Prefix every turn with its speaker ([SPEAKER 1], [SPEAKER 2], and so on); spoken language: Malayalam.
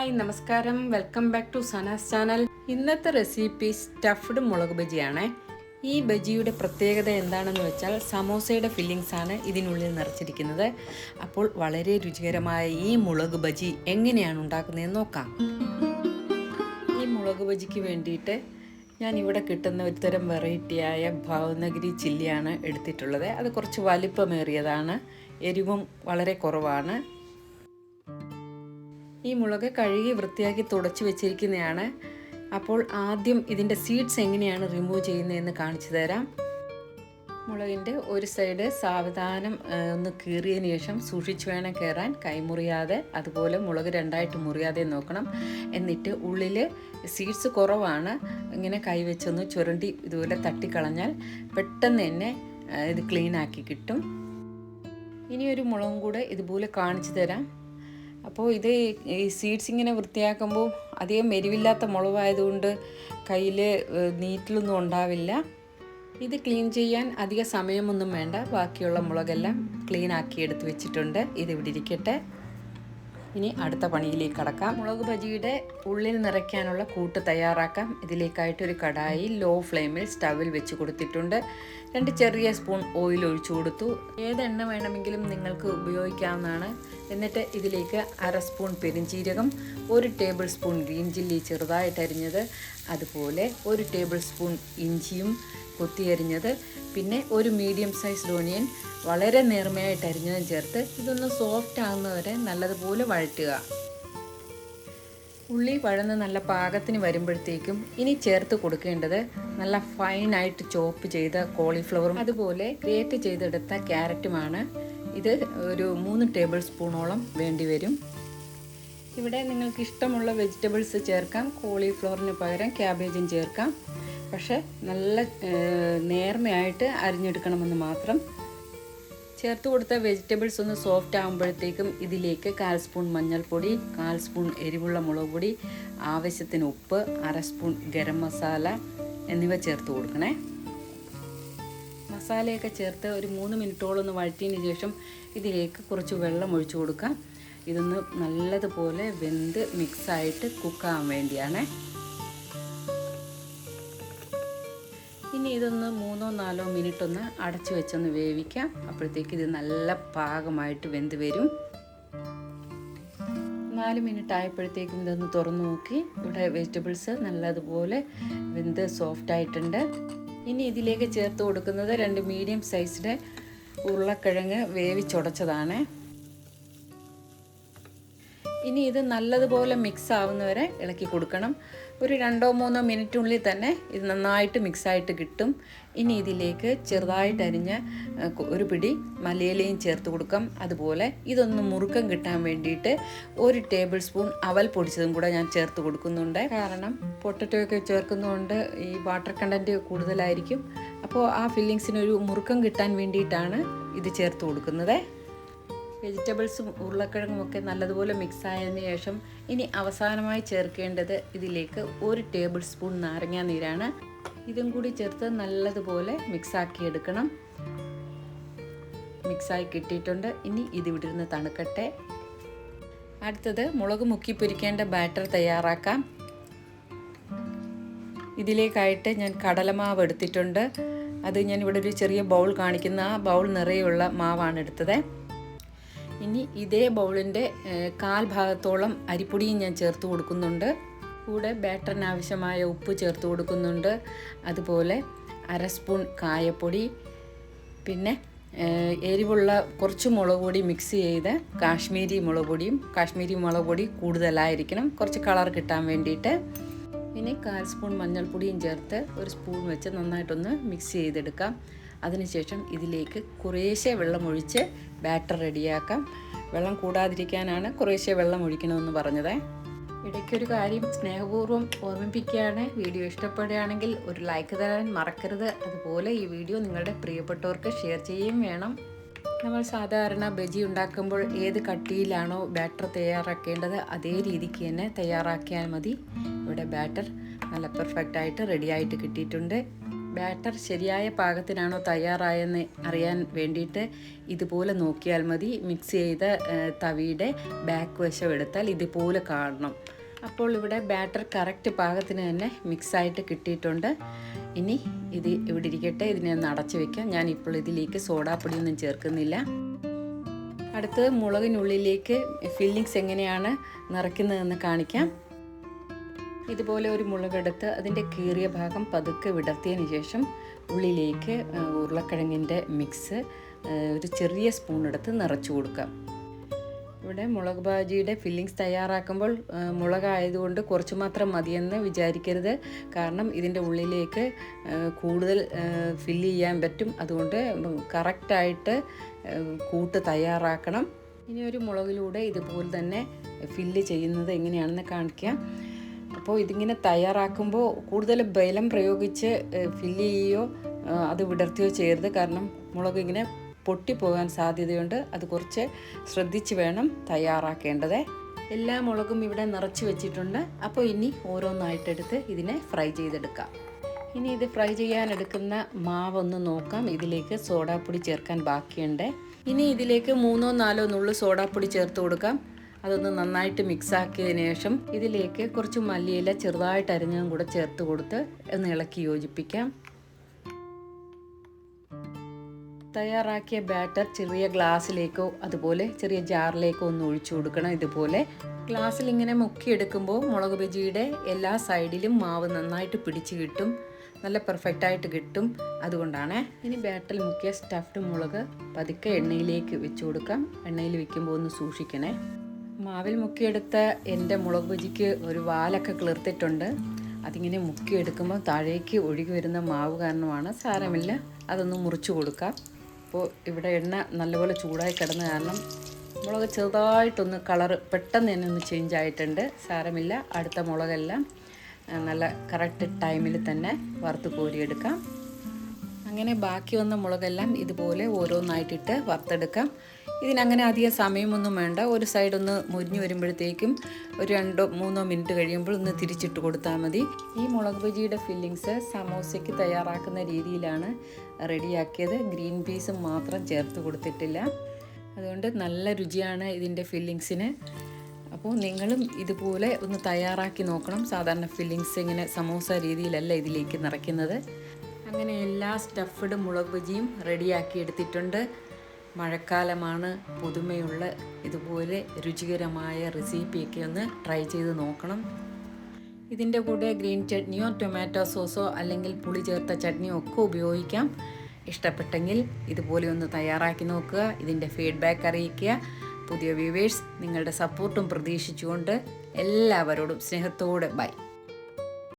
[SPEAKER 1] ഹായ് നമസ്കാരം. Welcome back to Sana's channel. ഇന്നത്തെ റെസിപ്പി സ്റ്റഫ്ഡ് മുളക് ബജിയാണ്. ഈ ബജിയുടെ പ്രത്യേകത എന്താണെന്ന് വെച്ചാൽ സമോസയുടെ ഫില്ലിങ്സ് ആണ് ഇതിനുള്ളിൽ നിറച്ചിരിക്കുന്നത്. അപ്പോൾ വളരെ രുചികരമായ ഈ മുളക് ബജി എങ്ങനെയാണ് ഉണ്ടാക്കുന്നതെന്ന് നോക്കാം. ഈ മുളക് ബജിക്ക് വേണ്ടിയിട്ട് ഞാൻ ഇവിടെ കിട്ടുന്ന ഒരു തരം വെറൈറ്റിയായ ഭാവനഗിരി ചില്ലിയാണ് എടുത്തിട്ടുള്ളത്. അത് കുറച്ച് വലിപ്പമേറിയതാണ് എരിവും വളരെ കുറവാണ്. ഈ മുളക് കഴുകി വൃത്തിയാക്കി തുടച്ച് വെച്ചിരിക്കുന്നതാണ് അപ്പോൾ ആദ്യം ഇതിന്റെ സീഡ്സ് എങ്ങനെയാണ് റിമൂവ് ചെയ്യുന്നതെന്ന് കാണിച്ചു തരാം. മുളകിന്റെ ഒരു സൈഡ് സാവധാനം ഒന്ന് കീറിയതിന് ശേഷം സൂക്ഷിച്ചു വേണം കയറാൻ കൈമുറിയാതെ അതുപോലെ മുളക് രണ്ടായിട്ട് മുറിയാതെ നോക്കണം. എന്നിട്ട് ഉള്ളിൽ സീഡ്സ് കുറവാണ്. ഇങ്ങനെ കൈവച്ചൊന്ന് ചുരണ്ടി ഇതുപോലെ തട്ടിക്കളഞ്ഞാൽ പെട്ടെന്ന് തന്നെ ഇത് ക്ലീൻ ആക്കി കിട്ടും. ഇനി ഒരു മുളകും കൂടെ ഇതുപോലെ കാണിച്ചു തരാം. അപ്പോൾ ഇത് ഈ സീഡ്സ് ഇങ്ങനെ വൃത്തിയാക്കുമ്പോൾ അധികം മെരിവില്ലാത്ത മുളവായതുകൊണ്ട് കയ്യിൽ നീറ്റിലൊന്നും ഉണ്ടാവില്ല. ഇത് ക്ലീൻ ചെയ്യാൻ അധിക സമയമൊന്നും വേണ്ട. ബാക്കിയുള്ള മുളകെല്ലാം ക്ലീൻ ആക്കി എടുത്ത് വെച്ചിട്ടുണ്ട്. ഇത് ഇവിടെ ഇരിക്കട്ടെ. ഇനി അടുത്ത പണിയിലേക്ക് കടക്കാം. മുളക് ബജിയുടെ ഉള്ളിൽ നിറയ്ക്കാനുള്ള കൂട്ട് തയ്യാറാക്കാം. ഇതിലേക്കായിട്ട് ഒരു കടായി ലോ ഫ്ലെയിമിൽ സ്റ്റവിൽ വെച്ച് കൊടുത്തിട്ടുണ്ട്. രണ്ട് ചെറിയ സ്പൂൺ ഓയിൽ ഒഴിച്ചു കൊടുത്തു. ഏത് എണ്ണ വേണമെങ്കിലും നിങ്ങൾക്ക് ഉപയോഗിക്കാവുന്നതാണ്. എന്നിട്ട് ഇതിലേക്ക് അര സ്പൂൺ പെരിഞ്ചീരകം ഒരു ടേബിൾ സ്പൂൺ ഗ്രീൻ ചില്ലി ചെറുതായിട്ട് അരിഞ്ഞത് അതുപോലെ ഒരു ടേബിൾ സ്പൂൺ ഇഞ്ചിയും കൊത്തിയരിഞ്ഞത് പിന്നെ ഒരു മീഡിയം സൈസ് ഓണിയൻ വളരെ നേർമയായിട്ട് അരിഞ്ഞതും ചേർത്ത് ഇതൊന്ന് സോഫ്റ്റ് ആകുന്നവരെ നല്ലതുപോലെ വഴറ്റുക. ഉള്ളി വഴന്ന് നല്ല പാകത്തിന് വരുമ്പോഴത്തേക്കും ഇനി ചേർത്ത് കൊടുക്കേണ്ടത് നല്ല ഫൈനായിട്ട് ചോപ്പ് ചെയ്ത കോളിഫ്ലവറും അതുപോലെ ഗ്രേറ്റ് ചെയ്തെടുത്ത ക്യാരറ്റുമാണ് ഇത് ഒരു മൂന്ന് ടേബിൾ സ്പൂണോളം വേണ്ടി വരും. ഇവിടെ നിങ്ങൾക്ക് ഇഷ്ടമുള്ള വെജിറ്റബിൾസ് ചേർക്കാം. കോളിഫ്ലവറിന് പകരം ക്യാബേജും ചേർക്കാം. പക്ഷേ നല്ല നേർമയായിട്ട് അരിഞ്ഞെടുക്കണമെന്ന് മാത്രം. ചേർത്ത് കൊടുത്ത വെജിറ്റബിൾസ് ഒന്ന് സോഫ്റ്റ് ആകുമ്പോഴത്തേക്കും ഇതിലേക്ക് കാൽ സ്പൂൺ മഞ്ഞൾപ്പൊടി കാൽ സ്പൂൺ എരിവുള്ള മുളക് പൊടി ആവശ്യത്തിന് ഉപ്പ് അര സ്പൂൺ ഗരം മസാല എന്നിവ ചേർത്ത് കൊടുക്കണേ. മസാലയൊക്കെ ചേർത്ത് ഒരു മൂന്ന് മിനിറ്റോളം ഒന്ന് വഴറ്റിയതിന് ശേഷം ഇതിലേക്ക് കുറച്ച് വെള്ളം ഒഴിച്ചു കൊടുക്കാം. ഇതൊന്ന് നല്ലതുപോലെ വെന്ത് മിക്സായിട്ട് കുക്കാകാൻ വേണ്ടിയാണ്. ഇനി ഇതൊന്ന് മൂന്നോ നാലോ മിനിറ്റ് ഒന്ന് അടച്ചു വെച്ചൊന്ന് വേവിക്കാം. അപ്പോഴത്തേക്ക് ഇത് നല്ല പാകമായിട്ട് വെന്ത് വരും. നാല് മിനിറ്റ് ആയപ്പോഴത്തേക്കും ഇതൊന്ന് തുറന്നു നോക്കി. ഇവിടെ വെജിറ്റബിൾസ് നല്ലതുപോലെ വെന്ത് സോഫ്റ്റ് ആയിട്ടുണ്ട്. ഇനി ഇതിലേക്ക് ചേർത്ത് കൊടുക്കുന്നത് രണ്ട് മീഡിയം സൈസിന്റെ ഉരുളക്കിഴങ്ങ് വേവിച്ചുടച്ചതാണ്. ഇനി ഇത് നല്ലതുപോലെ മിക്സ് ആവുന്നവരെ ഇളക്കി കൊടുക്കണം. ഒരു രണ്ടോ മൂന്നോ മിനിറ്റിനുള്ളിൽ തന്നെ ഇത് നന്നായിട്ട് മിക്സായിട്ട് കിട്ടും. ഇനി ഇതിലേക്ക് ചെറുതായിട്ട് അരിഞ്ഞ ഒരു പിടി മലയിലയും ചേർത്ത് കൊടുക്കാം. അതുപോലെ ഇതൊന്ന് മുറുക്കം കിട്ടാൻ വേണ്ടിയിട്ട് ഒരു ടേബിൾ സ്പൂൺ അവൽ പൊടിച്ചതും കൂടെ ഞാൻ ചേർത്ത് കൊടുക്കുന്നുണ്ട്. കാരണം പൊട്ടറ്റോ ഒക്കെ ചേർക്കുന്നതുകൊണ്ട് ഈ വാട്ടർ കണ്ടന്റ് കൂടുതലായിരിക്കും. അപ്പോൾ ആ ഫില്ലിങ്സിനൊരു മുറുക്കം കിട്ടാൻ വേണ്ടിയിട്ടാണ് ഇത് ചേർത്ത് കൊടുക്കുന്നത്. വെജിറ്റബിൾസും ഉരുളക്കിഴങ്ങും ഒക്കെ നല്ലതുപോലെ മിക്സ് ആയതിന് ശേഷം ഇനി അവസാനമായി ചേർക്കേണ്ടത് ഇതിലേക്ക് ഒരു ടേബിൾ സ്പൂൺ നാരങ്ങ നീരാണ്. ഇതും കൂടി ചേർത്ത് നല്ലതുപോലെ മിക്സാക്കി എടുക്കണം. മിക്സായി കിട്ടിയിട്ടുണ്ട്. ഇനി ഇത് ഇവിടെ തണുക്കട്ടെ. അടുത്തത് മുളക് മുക്കി പൊരിക്കേണ്ട ബാറ്റർ തയ്യാറാക്കാം. ഇതിലേക്കായിട്ട് ഞാൻ കടലമാവ് എടുത്തിട്ടുണ്ട്. അത് ഞാൻ ഇവിടെ ഒരു ചെറിയ ബൗൾ കാണിക്കുന്ന ആ ബൗൾ നിറയുള്ള മാവാണ് എടുത്തത്. ഇനി ഇതേ ബൗളിന്റെ കാൽ ഭാഗത്തോളം അരിപ്പൊടിയും ഞാൻ ചേർത്ത് കൊടുക്കുന്നുണ്ട്. കൂടെ ബാറ്ററിന് ആവശ്യമായ ഉപ്പ് ചേർത്ത് കൊടുക്കുന്നുണ്ട്. അതുപോലെ അര സ്പൂൺ കായപ്പൊടി പിന്നെ എരിവുള്ള കുറച്ച് മുളക് പൊടി മിക്സ് ചെയ്ത് കാശ്മീരി മുളക് പൊടിയും കാശ്മീരി മുളക് പൊടി കൂടുതലായിരിക്കണം. കുറച്ച് കളർ കിട്ടാൻ വേണ്ടിയിട്ട്. ഇനി കാൽ സ്പൂൺ മഞ്ഞൾപ്പൊടിയും ചേർത്ത് ഒരു സ്പൂൺ വെച്ച് നന്നായിട്ടൊന്ന് മിക്സ് ചെയ്തെടുക്കാം. അതിനുശേഷം ഇതിലേക്ക് കുറേശ്ശെ വെള്ളം ഒഴിച്ച് ബാറ്റർ റെഡിയാക്കാം. വെള്ളം കൂടാതിരിക്കാനാണ് കുറേശ്ശെ വെള്ളം ഒഴിക്കണമെന്ന് പറഞ്ഞത്. ഇടയ്ക്കൊരു കാര്യം സ്നേഹപൂർവം ഓർമ്മിപ്പിക്കുകയാണ്. വീഡിയോ ഇഷ്ടപ്പെടുകയാണെങ്കിൽ ഒരു ലൈക്ക് തരാൻ മറക്കരുത്. അതുപോലെ ഈ വീഡിയോ നിങ്ങളുടെ പ്രിയപ്പെട്ടവർക്ക് ഷെയർ ചെയ്യുകയും വേണം. നമ്മൾ സാധാരണ ബജി ഉണ്ടാക്കുമ്പോൾ ഏത് കട്ടിയിലാണോ ബാറ്റർ തയ്യാറാക്കേണ്ടത് അതേ രീതിക്ക് തന്നെ തയ്യാറാക്കിയാൽ മതി. ഇവിടെ ബാറ്റർ നല്ല പെർഫെക്റ്റായിട്ട് റെഡിയായിട്ട് കിട്ടിയിട്ടുണ്ട്. ബാറ്റർ ശരിയായ പാകത്തിനാണോ തയ്യാറായെന്ന് അറിയാൻ വേണ്ടിയിട്ട് ഇതുപോലെ നോക്കിയാൽ മതി. മിക്സ് ചെയ്ത തവിയുടെ ബാക്ക് വശം എടുത്താൽ ഇതുപോലെ കാണണം. അപ്പോൾ ഇവിടെ ബാറ്റർ കറക്റ്റ് പാകത്തിന് തന്നെ മിക്സായിട്ട് കിട്ടിയിട്ടുണ്ട്. ഇനി ഇത് ഇവിടെ ഇരിക്കട്ടെ. ഇതിനെ ഒന്ന് അടച്ചു വെക്കാം. ഞാൻ ഇപ്പോൾ ഇതിലേക്ക് സോഡാപ്പൊടിയൊന്നും ചേർക്കുന്നില്ല. അടുത്തത് മുളകിനുള്ളിലേക്ക് ഫില്ലിങ്സ് എങ്ങനെയാണ് നിറയ്ക്കുന്നതെന്ന് കാണിക്കാം. ഇതുപോലെ ഒരു മുളകെടുത്ത് അതിന്റെ കീറിയ ഭാഗം പതുക്കെ വിടർത്തിയതിന് ശേഷം ഉള്ളിലേക്ക് ഉരുളക്കിഴങ്ങിന്റെ മിക്സ് ഒരു ചെറിയ സ്പൂൺ എടുത്ത് നിറച്ചു കൊടുക്കാം ഇവിടെ മുളക് ഭാജിയുടെ ഫില്ലിങ്സ് തയ്യാറാക്കുമ്പോൾ മുളകായതുകൊണ്ട് കുറച്ച് മാത്രം മതിയെന്ന് വിചാരിക്കരുത്. കാരണം ഇതിന്റെ ഉള്ളിലേക്ക് കൂടുതൽ ഫില്ല് ചെയ്യാൻ പറ്റും. അതുകൊണ്ട് കറക്റ്റായിട്ട് കൂട്ട് തയ്യാറാക്കണം. ഇനി ഒരു മുളകിലൂടെ ഇതുപോലെ തന്നെ ഫില്ല് ചെയ്യുന്നത് എങ്ങനെയാണെന്ന് കാണിക്കാം. അപ്പോൾ ഇതിങ്ങനെ തയ്യാറാക്കുമ്പോൾ കൂടുതൽ ബലം പ്രയോഗിച്ച് ഫില്ല് ചെയ്യുകയോ അത് വിടർത്തിയോ ചെയ്യരുത്. കാരണം മുളക് ഇങ്ങനെ പൊട്ടിപ്പോകാൻ സാധ്യതയുണ്ട്. അത് കുറച്ച് ശ്രദ്ധിച്ച് വേണം തയ്യാറാക്കേണ്ടത്. എല്ലാ മുളകും ഇവിടെ നിറച്ച് വെച്ചിട്ടുണ്ട്. അപ്പോൾ ഇനി ഓരോന്നായിട്ടെടുത്ത് ഇതിനെ ഫ്രൈ ചെയ്തെടുക്കാം. ഇനി ഇത് ഫ്രൈ ചെയ്യാൻ എടുക്കുന്ന മാവൊന്ന് നോക്കാം. ഇതിലേക്ക് സോഡാപ്പൊടി ചേർക്കാൻ ബാക്കിയുണ്ട്. ഇനി ഇതിലേക്ക് മൂന്നോ നാലോ നുള്ളു സോഡാപ്പൊടി ചേർത്ത് കൊടുക്കാം. അതൊന്ന് നന്നായിട്ട് മിക്സ് ആക്കിയതിന് ശേഷം ഇതിലേക്ക് കുറച്ച് മല്ലിയില ചെറുതായിട്ട് അരിഞ്ഞതും കൂടെ ചേർത്ത് കൊടുത്ത് ഒന്ന് ഇളക്കി യോജിപ്പിക്കാം. തയ്യാറാക്കിയ ബാറ്റർ ചെറിയ ഗ്ലാസ്സിലേക്കോ അതുപോലെ ചെറിയ ജാറിലേക്കോ ഒന്ന് ഒഴിച്ചു കൊടുക്കണം ഇതുപോലെ. ഗ്ലാസ്സിൽ ഇങ്ങനെ മുക്കിയെടുക്കുമ്പോൾ മുളക് ബജിയുടെ എല്ലാ സൈഡിലും മാവ് നന്നായിട്ട് പിടിച്ച് കിട്ടും. നല്ല പെർഫെക്റ്റ് ആയിട്ട് കിട്ടും. അതുകൊണ്ടാണ് ഇനി ബാറ്ററിൽ മുക്കിയ സ്റ്റഫ്ഡ് മുളക് പതുക്കെ എണ്ണയിലേക്ക് വെച്ചു കൊടുക്കാം. എണ്ണയിൽ വെക്കുമ്പോൾ ഒന്ന് സൂക്ഷിക്കണേ. മാവിൽ മുക്കിയെടുത്ത എന്റെ മുളക് ബജിക്ക് ഒരു വാലൊക്കെ കിളിർത്തിട്ടുണ്ട്. അതിങ്ങനെ മുക്കിയെടുക്കുമ്പോൾ താഴേക്ക് ഒഴുകി വരുന്ന മാവ് കാരണമാണ് സാരമില്ല. അതൊന്ന് മുറിച്ചു കൊടുക്കാം. അപ്പോൾ ഇവിടെ എണ്ണ നല്ലപോലെ ചൂടായി കിടന്ന കാരണം മുളക് ചെറുതായിട്ടൊന്ന് കളറ് പെട്ടെന്ന് തന്നെ ഒന്ന് ചേഞ്ച് ആയിട്ടുണ്ട്. സാരമില്ല. അടുത്ത മുളകെല്ലാം നല്ല കറക്റ്റ് ടൈമിൽ തന്നെ വറുത്ത് കോരിയെടുക്കാം. അങ്ങനെ ബാക്കി വന്ന മുളകെല്ലാം ഇതുപോലെ ഓരോന്നായിട്ടിട്ട് വറുത്തെടുക്കാം. ഇതിനങ്ങനെ അധികം സമയമൊന്നും വേണ്ട. ഒരു സൈഡ് ഒന്ന് മുരിഞ്ഞു വരുമ്പോഴത്തേക്കും ഒരു രണ്ടോ മൂന്നോ മിനിറ്റ് കഴിയുമ്പോൾ ഒന്ന് തിരിച്ചിട്ട് കൊടുത്താൽ മതി. ഈ മുളക് ബജിയുടെ ഫില്ലിങ്സ് സമോസയ്ക്ക് തയ്യാറാക്കുന്ന രീതിയിലാണ് റെഡിയാക്കിയത്. ഗ്രീൻ പീസും മാത്രം ചേർത്ത് കൊടുത്തിട്ടില്ല. അതുകൊണ്ട് നല്ല രുചിയാണ് ഇതിന്റെ ഫില്ലിങ്സിന് അപ്പോൾ നിങ്ങളും ഇതുപോലെ ഒന്ന് തയ്യാറാക്കി നോക്കണം. സാധാരണ ഫില്ലിങ്സ് ഇങ്ങനെ സമോസ രീതിയിലല്ല ഇതിലേക്ക് നിറയ്ക്കുന്നത്. അങ്ങനെ എല്ലാ സ്റ്റഫ്ഡ് മുളക് ബജിയും റെഡിയാക്കി എടുത്തിട്ടുണ്ട്. മഴക്കാലമാണ് പുതുമയുള്ള ഇതുപോലെ രുചികരമായ റെസിപ്പിയൊക്കെ ഒന്ന് ട്രൈ ചെയ്ത് നോക്കണം. ഇതിന്റെ കൂടെ ഗ്രീൻ ചട്നിയോ ടൊമാറ്റോ സോസോ അല്ലെങ്കിൽ പുളി ചേർത്ത ചട്നിയോ ഒക്കെ ഉപയോഗിക്കാം. ഇഷ്ടപ്പെട്ടെങ്കിൽ ഇതുപോലെ ഒന്ന് തയ്യാറാക്കി നോക്കുക ഇതിന്റെ ഫീഡ്ബാക്ക് അറിയിക്കുക. പുതിയ വ്യൂവേഴ്സ് നിങ്ങളുടെ സപ്പോർട്ടും പ്രതീക്ഷിച്ചുകൊണ്ട് എല്ലാവരോടും സ്നേഹത്തോടെ ബൈ